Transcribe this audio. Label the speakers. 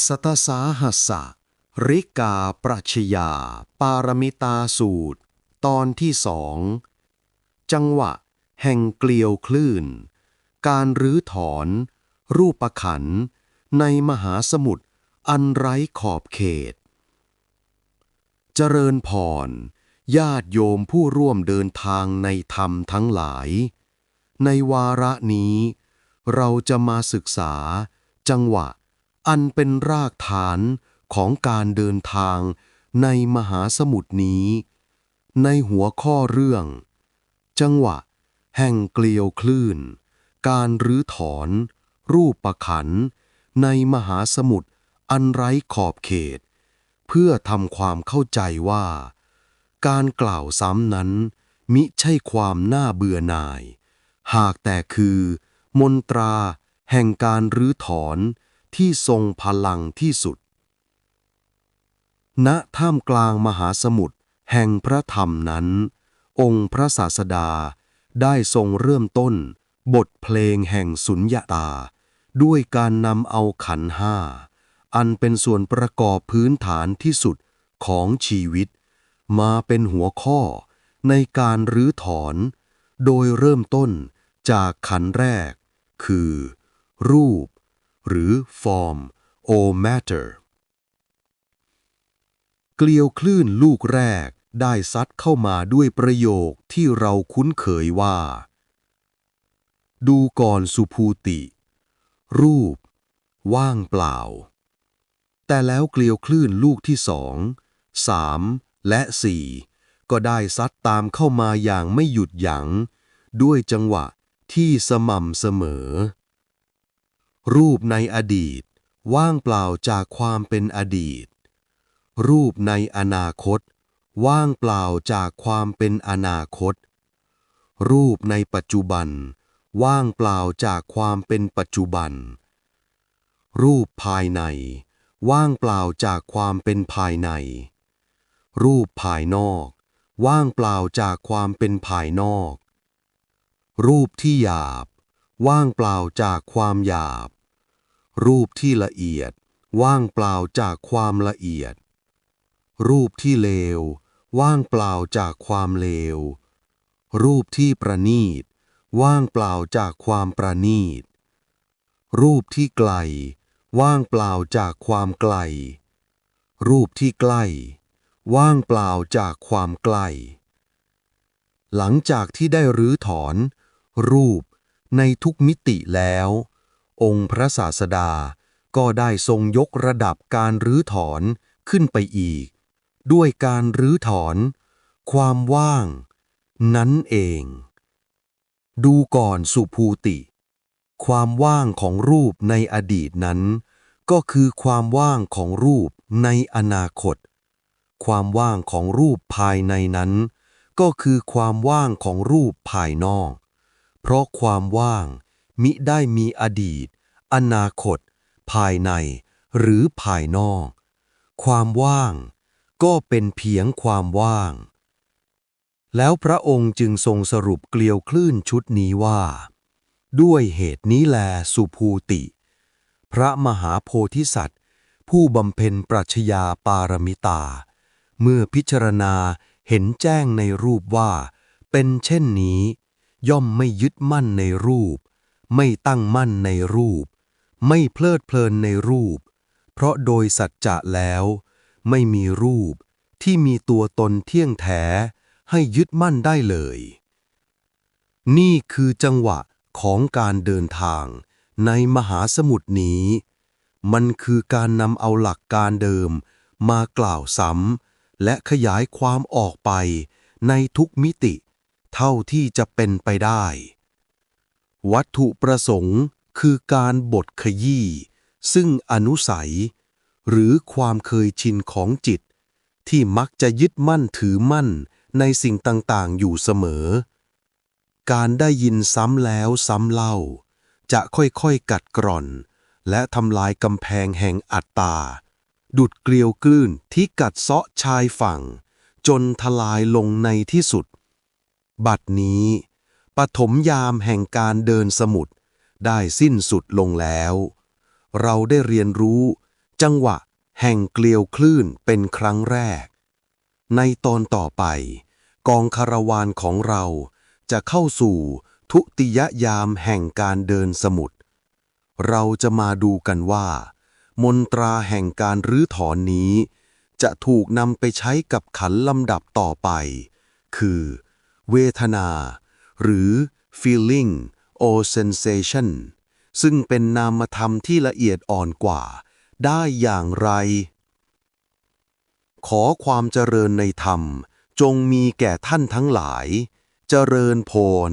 Speaker 1: สตสาหัสสะ ริกาปรัชยาปารมิตาสูตร ตอนที่สอง จังหวะ แห่งเกลียวคลื่น การรื้อถอน รูปขัน ในมหาสมุทรอันไร้ขอบเขต เจริญพร ญาติโยมผู้ร่วมเดินทางในธรรมทั้งหลาย ในวาระนี้ เราจะมาศึกษา จังหวะ อันเป็นรากฐานของการเดินทางในมหาสมุทรนี้ ในหัวข้อเรื่อง จังหวะ แห่งเกลียวคลื่น การรื้อถอน รูปประขัน ในมหาสมุทรอันไร้ขอบเขต เพื่อทำความเข้าใจว่า การกล่าวซ้ำนั้น มิใช่ความน่าเบื่อหน่าย หากแต่คือ มนตราแห่งการรื้อถอน ที่ทรงพลังที่สุด ณ ท่ามกลางมหาสมุทรแห่งพระธรรมนั้น องค์พระศาสดาได้ทรงเริ่มต้น บทเพลงแห่งสุญญาตา ด้วยการนำเอาขันห้า อันเป็นส่วนประกอบพื้นฐานที่สุดของชีวิต มาเป็นหัวข้อในการรื้อถอน โดยเริ่มต้นจากขันแรก คือ รูป หรือ form o matter เกลียวคลื่นลูกแรกได้ซัดเข้ามาด้วยประโยคที่เราคุ้นเคยว่า ดูก่อนสุภูติ รูป ว่างเปล่า แต่แล้วเกลียวคลื่นลูกที่สองสามและสี่ก็ได้ซัดตามเข้ามาอย่างไม่หยุดหยัง้งด้วยจังหวะที่สม่ำเสมอ รูปในอดีต ว่างเปล่าจากความเป็นอดีต รูปในอนาคต ว่างเปล่าจากความเป็นอนาคต รูปในปัจจุบัน ว่างเปล่าจากความเป็นปัจจุบัน รูปภายใน ว่างเปล่าจากความเป็นภายใน รูปภายนอก ว่างเปล่าจากความเป็นภายนอก รูปที่หยาบว่างเปล่าจากความหยาบ รูปที่ละเอียด ว่างเปล่าจากความละเอียด รูปที่เลว ว่างเปล่าจากความเลว รูปที่ประณีต ว่างเปล่าจากความประณีต รูปที่ไกล ว่างเปล่าจากความไกล รูปที่ใกล้ ว่างเปล่าจากความใกล้ หลังจากที่ได้รื้อถอน รูปในทุกมิติแล้ว องค์พระศาสดา ก็ได้ทรงยกระดับการรื้อถอนขึ้นไปอีก ด้วยการรื้อถอน ความว่าง นั้นเอง ดูก่อนสุภูติ ความว่างของรูปในอดีตนั้น ก็คือความว่างของรูปในอนาคต ความว่างของรูปภายในนั้น ก็คือความว่างของรูปภายนอก เพราะความว่าง มิได้มีอดีต อนาคต ภายใน หรือภายนอก ความว่าง ก็เป็นเพียงความว่าง แล้วพระองค์จึงทรงสรุปเกลียวคลื่นชุดนี้ว่า ด้วยเหตุนี้แลสุภูติ พระมหาโพธิสัตว์ ผู้บำเพ็ญปรัชญาปารมิตา เมื่อพิจารณาเห็นแจ้งในรูปว่า เป็นเช่นนี้ ย่อมไม่ยึดมั่นในรูป ไม่ตั้งมั่นในรูป ไม่เพลิดเพลินในรูป เพราะโดยสัจจะแล้ว ไม่มีรูปที่มีตัวตนเที่ยงแท้ให้ยึดมั่นได้เลย นี่คือจังหวะของการเดินทางในมหาสมุทรนี้ มันคือการนำเอาหลักการเดิมมากล่าวซ้ำและขยายความออกไปในทุกมิติ เท่าที่จะเป็นไปได้ วัตถุประสงค์คือการบทขยี้ซึ่งอนุสัย หรือความเคยชินของจิต ที่มักจะยึดมั่นถือมั่นในสิ่งต่าง ๆ อยู่เสมอ การได้ยินซ้ำแล้วซ้ำเล่า จะค่อย ๆ กัดกร่อน และทำลายกำแพงแห่งอัตตา ดุดเกลียวกลื่นที่กัดเซาะชายฝั่ง จนทลายลงในที่สุด บัดนี้ ปฐมยามแห่งการเดินสมุทรได้สิ้นสุดลงแล้ว เราได้เรียนรู้ จังหวะแห่งเกลียวคลื่นเป็นครั้งแรก ในตอนต่อไป กองคาราวานของเราจะเข้าสู่ทุติยยามแห่งการเดินสมุทรเราจะมาดูกันว่า มนตราแห่งการรื้อถอนนี้ จะถูกนำไปใช้กับขันลำดับต่อไป คือ เวทนา หรือ feeling or sensation ซึ่งเป็นนามธรรมที่ละเอียดอ่อนกว่า ได้อย่างไร ขอความเจริญในธรรม จงมีแก่ท่านทั้งหลาย เจริญพร